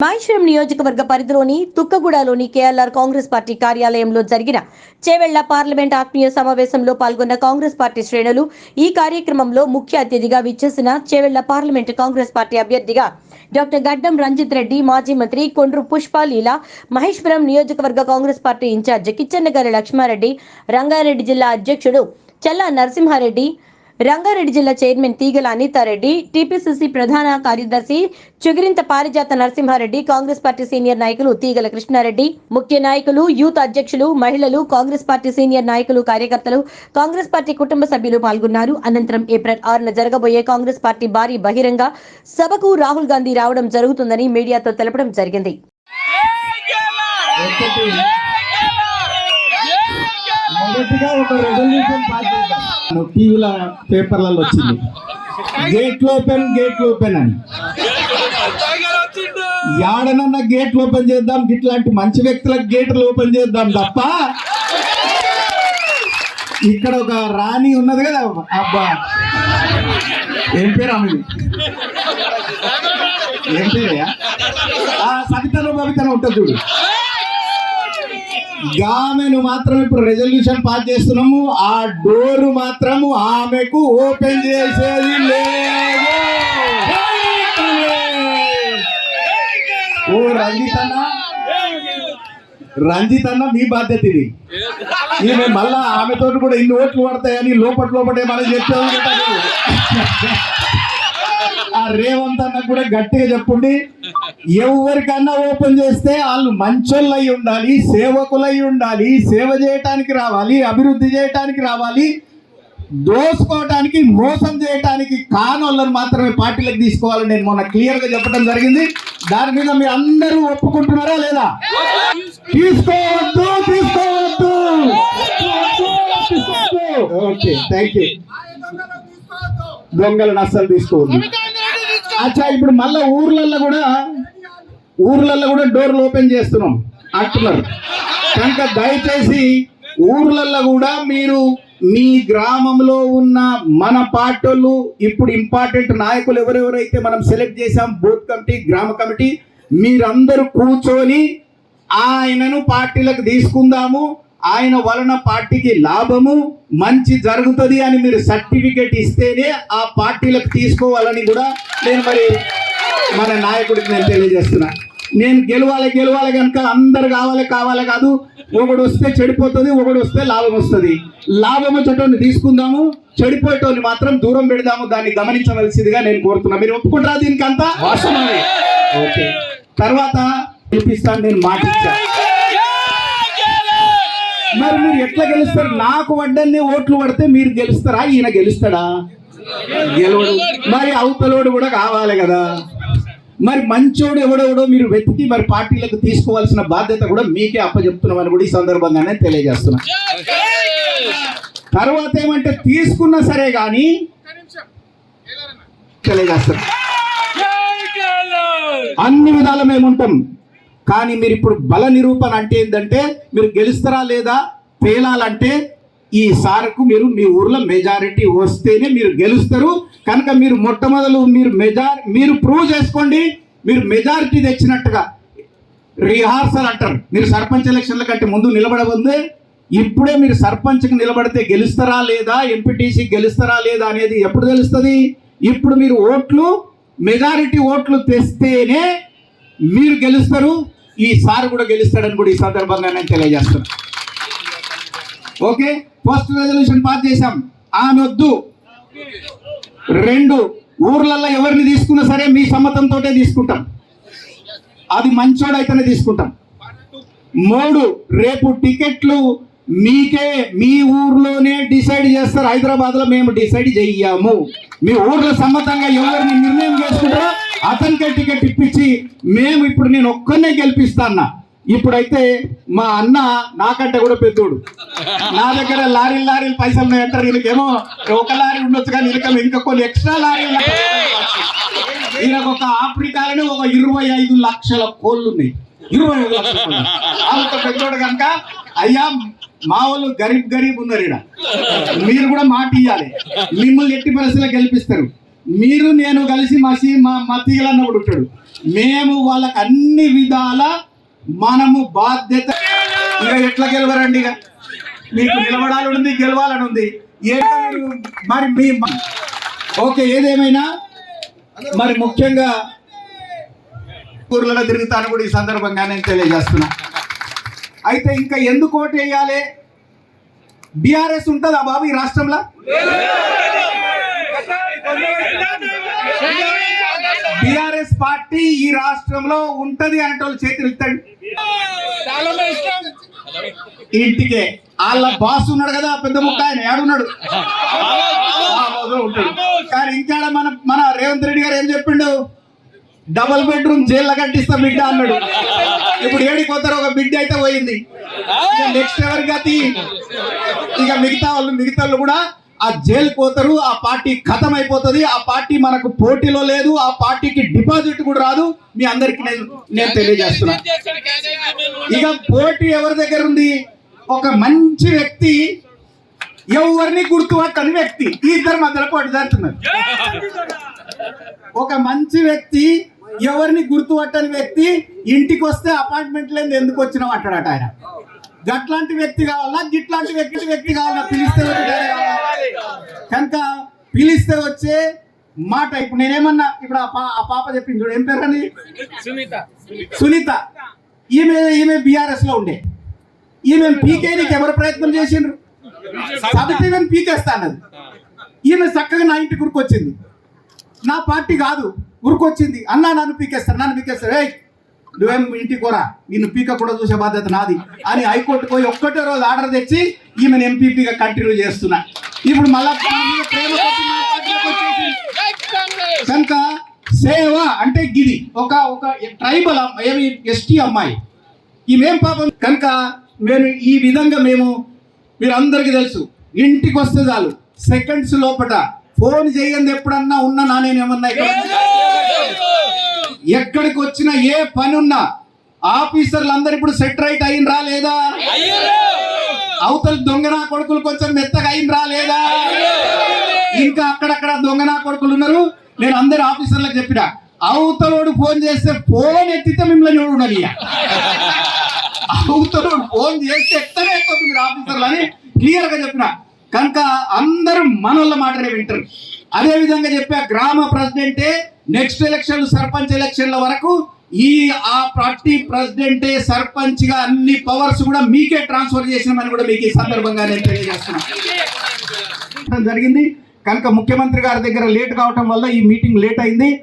మాయిశ్వరం నియోజకవర్గ పరిధిలోని తుక్కగూడలోని KLR Congress party కార్యాలయంలో జరిగిన చేవెళ్ళ పార్లమెంట్ ఆత్మీయ సమావేశంలో పాల్గొన్న కాంగ్రెస్ పార్టీ శ్రేణులు ఈ కార్యక్రమంలో ముఖ్య అతిథిగా విచ్చేసిన చేవెళ్ళ పార్లమెంట్ కాంగ్రెస్ పార్టీ అభ్యర్థిగా డాక్టర్ గడ్డం రంజిత్ రెడ్డి మాజీ మంత్రి కొండ్రు పుష్పాలీల మహేశ్వరం నియోజకవర్గ కాంగ్రెస్ పార్టీ ఇన్ఛార్జ్ కిచ్చన్నగారి లక్ష్మారెడ్డి రంగారెడ్డి జిల్లా అధ్యక్షుడు చల్లా నరసింహారెడ్డి రంగారెడ్డి జిల్లా చైర్మన్ తీగల అనితారెడ్డి టీపీసీసీ ప్రధాన కార్యదర్శి చుగిరింత పారిజాత నరసింహారెడ్డి కాంగ్రెస్ పార్టీ సీనియర్ నాయకులు తీగల కృష్ణారెడ్డి ముఖ్య నాయకులు యూత్ అధ్యక్షులు మహిళలు కాంగ్రెస్ పార్టీ సీనియర్ నాయకులు కార్యకర్తలు కాంగ్రెస్ పార్టీ కుటుంబ సభ్యులు పాల్గొన్నారు. అనంతరం ఏప్రిల్ ఆరున జరగబోయే కాంగ్రెస్ పార్టీ భారీ బహిరంగ సభకు రాహుల్ గాంధీ రావడం జరుగుతుందని మీడియాతో తెలపడం జరిగింది. మొదటిగా ఒక రెజల్యూషన్ పాస్ టీవీల పేపర్లలో వచ్చింది. గేట్ ఓపెన్ గేట్ ఓపెన్ అని. యాడనన్నా గేట్లు ఓపెన్ చేద్దాం ఇట్లాంటి మంచి వ్యక్తులకు గేట్లు ఓపెన్ చేద్దాం తప్ప ఇక్కడ ఒక రాణి ఉన్నది కదా అబ్బా. ఏం పేరు ఆమె ఏం పేరయ్యా సవితలో భవితలో ఉంటుంది చూడు. ఆమెను మాత్రం ఇప్పుడు రెజల్యూషన్ పాస్ చేస్తున్నాము. ఆ డోర్ మాత్రము ఆమెకు ఓపెన్ చేసేది లేదు. ఓ రంజితన్న రంజితన్న అన్న మీ బాధ్యత ఇది. ఈమె మళ్ళా ఆమెతో కూడా ఇన్ని ఓట్లు పడతాయని లోపల లోపటే మనం చెప్పాము రేవంత్ అన్న కూడా గట్టిగా చెప్పండి. ఎవరికన్నా ఓపెన్ చేస్తే వాళ్ళు మంచోళ్ళై ఉండాలి సేవకులై ఉండాలి సేవ చేయటానికి రావాలి అభివృద్ధి చేయటానికి రావాలి దోసుకోవటానికి మోసం చేయటానికి కానోళ్ళని మాత్రమే పార్టీలకు తీసుకోవాలని నేను మొన్న క్లియర్గా చెప్పడం జరిగింది. దాని మీద మీరు అందరూ ఒప్పుకుంటున్నారా లేదా? తీసుకోవద్దు తీసుకోవద్దు. ఓకే థ్యాంక్ యూ దొంగలను అస్సలు తీసుకోవద్దు. అచ్చా ఇప్పుడు మళ్ళా ఊర్లల్లో కూడా ఊర్లల్లో కూడా డోర్లు ఓపెన్ చేస్తున్నాం. అంటున్నారు. కనుక దయచేసి ఊర్లలో కూడా మీరు మీ గ్రామంలో ఉన్న మన పార్టీలు ఇప్పుడు ఇంపార్టెంట్ నాయకులు ఎవరెవరైతే మనం సెలెక్ట్ చేసాం బూత్ కమిటీ గ్రామ కమిటీ మీరందరూ కూర్చొని ఆయనను పార్టీలకు తీసుకుందాము. ఆయన వలన పార్టీకి లాభము మంచి జరుగుతుంది అని మీరు సర్టిఫికెట్ ఇస్తేనే ఆ పార్టీలకు తీసుకోవాలని కూడా నేను మరి మన నాయకుడికి నేను తెలియజేస్తున్నా. నేను గెలవాలి గెలవాలి కనుక అందరు కావాలి కావాలి కాదు. ఒకడు వస్తే చెడిపోతుంది ఒకడు వస్తే లాభం వస్తుంది. లాభం వచ్చేటోని తీసుకుందాము చెడిపోయేటోని మాత్రం దూరం పెడదాము. దాన్ని గమనించవలసిందిగా నేను కోరుతున్నా. మీరు ఒప్పుకుంటారా దీనికి అంతా వాస్తవమే ఓకే. తర్వాత గెలిపిస్తాను నేను మాట ఇచ్చా మరి మీరు ఎట్లా గెలుస్తారు? నాకు వడ్డన్ని ఓట్లు పడితే మీరు గెలుస్తారా? ఈయన గెలుస్తాడా? గెలవడు. మరి అవతలోడు కూడా కావాలి కదా. మరి మంచోడు ఎవడెవడో మీరు వెతికి మరి పార్టీలకు తీసుకోవాల్సిన బాధ్యత కూడా మీకే అప్పచెప్తున్నామని కూడా ఈ సందర్భంగానే తెలియజేస్తున్నా. తర్వాత ఏమంటే తీసుకున్నా సరే కానీ తెలియజేస్తున్నా. అన్ని విధాల మేము ఉంటాం. కానీ మీరు ఇప్పుడు బల నిరూపణ అంటే ఏంటంటే మీరు గెలుస్తారా లేదా తేలాలంటే ఈ సార్కు మీరు మీ ఊర్లో మెజారిటీ వస్తేనే మీరు గెలుస్తారు. కనుక మీరు మొట్టమొదలు మీరు మెజార్ మీరు ప్రూవ్ చేసుకోండి. మీరు మెజారిటీ తెచ్చినట్టుగా రిహార్సల్ అంటారు. మీరు సర్పంచ్ ఎలక్షన్ల కంటే ముందు నిలబడబోదే. ఇప్పుడే మీరు సర్పంచ్కి నిలబడితే గెలుస్తారా లేదా ఎంపీటీసీ గెలుస్తారా లేదా అనేది ఎప్పుడు తెలుస్తుంది? ఇప్పుడు మీరు ఓట్లు మెజారిటీ ఓట్లు తెస్తేనే మీరు గెలుస్తారు. ఈ సార్ కూడా గెలుస్తాడని కూడా ఈ సందర్భంగా నేను తెలియజేస్తాను ఓకే? ఫస్ట్ రెజల్యూషన్ పాస్ చేశాం. ఆమె వద్దు. రెండు ఊర్లలో ఎవరిని తీసుకున్నా సరే మీ సమ్మతంతో తీసుకుంటాం. అది మంచోడైతేనే తీసుకుంటాం. మూడు రేపు టికెట్లు మీకే మీ ఊర్లోనే డిసైడ్ చేస్తారు. హైదరాబాద్లో మేము డిసైడ్ చెయ్యాము. మీ ఊర్లో సమ్మతంగా ఎవరిని నిర్ణయం చేసుకుంటారో అతనికే టికెట్ ఇప్పించి మేము ఇప్పుడు నేను ఒక్కనే గెలిపిస్తాన్నా ఇప్పుడైతే మా అన్న నాకంటే కూడా పెద్దోడు. నా దగ్గర లారీలు లారీలు పైసలు ఉన్నాయంటారు వీళ్ళకేమో ఒక లారీ ఉండొచ్చు కానీ వీళ్ళకేమో ఇంకా కొన్ని ఎక్స్ట్రా లారీలు ఈయనకు ఒక ఆఫ్రికాలోనే ఒక ఇరవై ఐదు లక్షల కోళ్ళు ఉన్నాయి ఇరవై ఐదు లక్షల. అంత పెద్దోడు కనుక అయ్యా మా వాళ్ళు గరీబ్ గరీబ్ ఉన్నారు ఈడ. మీరు కూడా మాట ఇవ్వాలి మిమ్మల్ని ఎట్టి పరిస్థితుల్లో గెలిపిస్తారు? మీరు నేను కలిసి మసి మా మతిగలు అన్నప్పుడు ఉంటాడు. మేము వాళ్ళకి అన్ని విధాల మనము బాధ్యత ఇక ఎట్లా గెలవరండి ఇక? మీకు నిలబడాలని ఉంది గెలవాలని ఉంది. ఏ మరి మీ ఓకే ఏదేమైనా? మరి ముఖ్యంగా ఊర్లలో తిరుగుతాను కూడా ఈ సందర్భంగా నేను తెలియజేస్తున్నా. అయితే ఇంకా ఎందుకు ఓటు వేయాలి? బీఆర్ఎస్ ఉంటుందా బాబు ఈ రాష్ట్రంలో? బిఆర్ఎస్ పార్టీ ఈ రాష్ట్రంలో ఉంటది అనేటోళ్ళు చేతులు ఇస్తాడు ఇంటికే. వాళ్ళ బాస్ ఉన్నాడు కదా పెద్ద ముక్క ఆయన ఏడున్నాడు. ఉంటాడు. కానీ ఇంకా మన మన రేవంత్ రెడ్డి గారు ఏం చెప్పిండు? డబుల్ బెడ్రూమ్ జైల్లో కట్టిస్తా బిడ్డ అన్నాడు. ఇప్పుడు ఏడికి ఒక బిడ్డ అయితే పోయింది. నెక్స్ట్ ఎవరి గతి? ఇక మిగతా వాళ్ళు మిగతా వాళ్ళు కూడా ఆ జైలు పోతారు ఆ పార్టీ ఖతం అయిపోతుంది ఆ పార్టీ మనకు పోటీలో లేదు ఆ పార్టీకి డిపాజిట్ కూడా రాదు. మీ అందరికి నేను నేను తెలియజేస్తున్నా. ఇక పోటీ ఎవరి దగ్గర ఉంది? ఒక మంచి వ్యక్తి ఎవరిని గుర్తుపట్టని వ్యక్తి. ఈ ఇద్దరు మధ్యలో పోటీ జరుగుతున్నారు ఒక మంచి వ్యక్తి ఎవరిని గుర్తుపట్టని వ్యక్తి ఇంటికి వస్తే అపార్ట్మెంట్ లేదు ఎందుకు వచ్చినాం అంటాడట ఆయన. గట్లాంటి వ్యక్తి కావాలా? గిట్లాంటి వ్యక్తి వ్యక్తి కావాలా? పిలిస్తే? కనుక పిలిస్తే వచ్చే మాట ఇప్పుడు నేనేమన్నా ఇప్పుడు ఆ పాప చెప్పింది చూడు ఏం పేరు అని? సునీత. ఈమె ఈమె బీఆర్ఎస్లో ఉండే. ఈమె పీకేనికి ఎవరు ప్రయత్నం చేసిండ్రు. సబితీవెన్ పీకేస్తా అన్నది. ఈమె చక్కగా నా ఇంటి గురికొచ్చింది నా పార్టీ కాదు గురికొచ్చింది అన్నా నన్ను పీకేస్తారు నన్ను పీకేస్తారు నువ్వేం ఇంటికి కోరా? నిన్ను పీక కూడా చూసే బాధ్యత నాది అని హైకోర్టు పోయి ఒక్కటే రోజు ఆర్డర్ తెచ్చి ఈమెను ఎంపీపీగా కంటిన్యూ చేస్తున్నా. ఇప్పుడు మళ్ళా ప్రేమ కనుక సేవ అంటే గిది. ఒక ఒక ట్రైబల్ ఏమి ఎస్టీ అమ్మాయి. ఈమెం పాపం కనుక మేము ఈ విధంగా మేము మీరు అందరికీ తెలుసు ఇంటికి వస్తే చాలు. సెకండ్స్ లోపల ఫోన్ చేయండి ఎప్పుడన్నా ఉన్నా నా నేను ఏమన్నా ఇక్కడ ఎక్కడికి వచ్చినా ఏ పని ఉన్నా ఆఫీసర్లు అందరు ఇప్పుడు సెట్ రైట్ అయినరా లేదా? అవతల దొంగనా కొడుకులు కొంచెం మెత్తగా అయినరా లేదా? ఇంకా అక్కడక్కడ దొంగనా కొడుకులు ఉన్నారు. నేను అందరు ఆఫీసర్లకు చెప్పిన అవతలోడు ఫోన్ చేస్తే ఫోన్ ఎత్తితే మిమ్మల్ని చూడాలి అవతలోడు ఫోన్ చేస్తే ఎత్తనే ఎక్కువ మీరు ఆఫీసర్లు అని క్లియర్గా చెప్పిన కనుక అందరూ మనోళ్ళ మాటనే వింటారు అదే విధంగా చెప్పా గ్రామ ప్రెసిడెంటే నెక్స్ట్ ఎలక్షన్ సర్పంచ్ ఎలక్షన్ల వరకు ఈ ఆ పార్టీ ప్రెసిడెంటే సర్పంచ్గా అన్ని పవర్స్ కూడా మీకే ట్రాన్స్ఫర్ చేసినామని కూడా మీకు ఈ సందర్భంగా నేను తెలియజేస్తున్నాను జరిగింది. కనుక ముఖ్యమంత్రి గారి దగ్గర లేట్ కావటం వల్ల ఈ మీటింగ్ లేట్ అయింది.